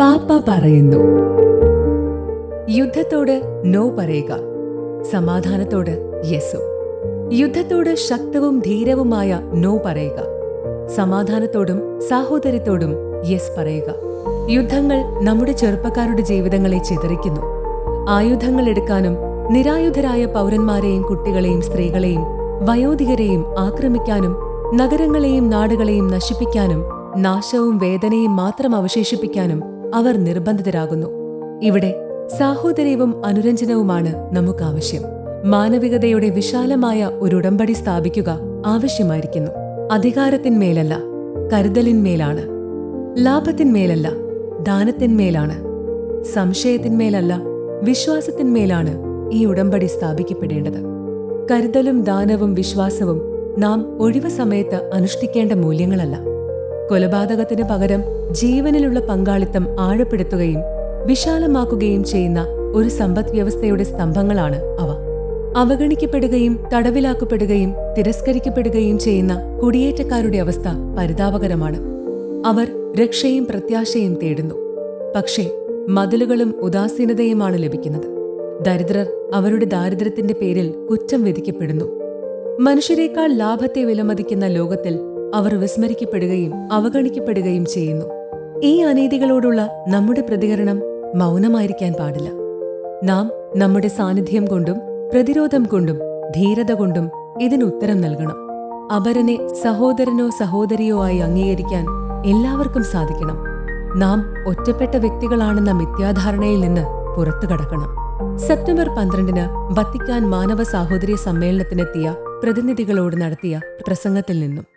പാപ്പ പറയുന്നു. യുദ്ധത്തോട് നോ പറയുക. സമാധാനത്തോട് യെസും. യുദ്ധത്തോട് ശക്തവും ധീരവുമായ നോ പറയുക. സമാധാനത്തോടും സാഹോദര്യത്തോടും യെസ് പറയുക. യുദ്ധങ്ങൾ നമ്മുടെ ചെറുപ്പക്കാരുടെ ജീവിതങ്ങളെ ചിതറിക്കുന്നു. ആയുധങ്ങൾ എടുക്കാനും നിരായുധരായ പൗരന്മാരെയും കുട്ടികളെയും സ്ത്രീകളെയും വയോധികരെയും ആക്രമിക്കാനും നഗരങ്ങളെയും നാടുകളെയും നശിപ്പിക്കാനും നാശവും വേദനയും മാത്രം അവശേഷിപ്പിക്കാനും അവർ നിർബന്ധിതരാകുന്നു. ഇവിടെ സാഹോദര്യവും അനുരഞ്ജനവുമാണ് നമുക്കാവശ്യം. മാനവികതയുടെ വിശാലമായ ഒരു ഉടമ്പടി സ്ഥാപിക്കുക ആവശ്യമായിരിക്കുന്നു. അധികാരത്തിന്മേലല്ല കരുതലിന്മേലാണ്. ലാഭത്തിന്മേലല്ല ദാനത്തിന്മേലാണ്. സംശയത്തിന്മേലല്ല വിശ്വാസത്തിന്മേലാണ് ഈ ഉടമ്പടി സ്ഥാപിക്കപ്പെടേണ്ടത്. കരുതലും ദാനവും വിശ്വാസവും നാം ഒഴിവു സമയത്ത് അനുഷ്ഠിക്കേണ്ട മൂല്യങ്ങളല്ല. കൊലപാതകത്തിന് പകരം ജീവനിലുള്ള പങ്കാളിത്തം ആഴപ്പെടുത്തുകയും വിശാലമാക്കുകയും ചെയ്യുന്ന ഒരു സമ്പദ് വ്യവസ്ഥയുടെ സ്തംഭങ്ങളാണ് അവ. അവഗണിക്കപ്പെടുകയും തടവിലാക്കപ്പെടുകയും തിരസ്കരിക്കപ്പെടുകയും ചെയ്യുന്ന കുടിയേറ്റക്കാരുടെ അവസ്ഥ പരിതാപകരമാണ്. അവർ രക്ഷയും പ്രത്യാശയും തേടുന്നു. പക്ഷേ മതിലുകളും ഉദാസീനതയുമാണ് ലഭിക്കുന്നത്. ദരിദ്രർ അവരുടെ ദാരിദ്ര്യത്തിന്റെ പേരിൽ കുറ്റം വിധിക്കപ്പെടുന്നു. മനുഷ്യരെക്കാൾ ലാഭത്തെ വിലമതിക്കുന്ന ലോകത്തിൽ അവർ വിസ്മരിക്കപ്പെടുകയും അവഗണിക്കപ്പെടുകയും ചെയ്യുന്നു. ഈ അനീതികളോടുള്ള നമ്മുടെ പ്രതികരണം മൗനമായിരിക്കാൻ പാടില്ല. നാം നമ്മുടെ സാന്നിധ്യം കൊണ്ടും പ്രതിരോധം കൊണ്ടും ധീരത കൊണ്ടും ഇതിനുത്തരം നൽകണം. അപരനെ സഹോദരനോ സഹോദരിയോ ആയി അംഗീകരിക്കാൻ എല്ലാവർക്കും സാധിക്കണം. നാം ഒറ്റപ്പെട്ട വ്യക്തികളാണെന്ന മിഥ്യാധാരണയിൽ നിന്ന് പുറത്തു കടക്കണം. സെപ്റ്റംബർ പന്ത്രണ്ടിന് വത്തിക്കാൻ മാനവ സാഹോദര്യ സമ്മേളനത്തിനെത്തിയ പ്രതിനിധികളോട് നടത്തിയ പ്രസംഗത്തിൽ നിന്നും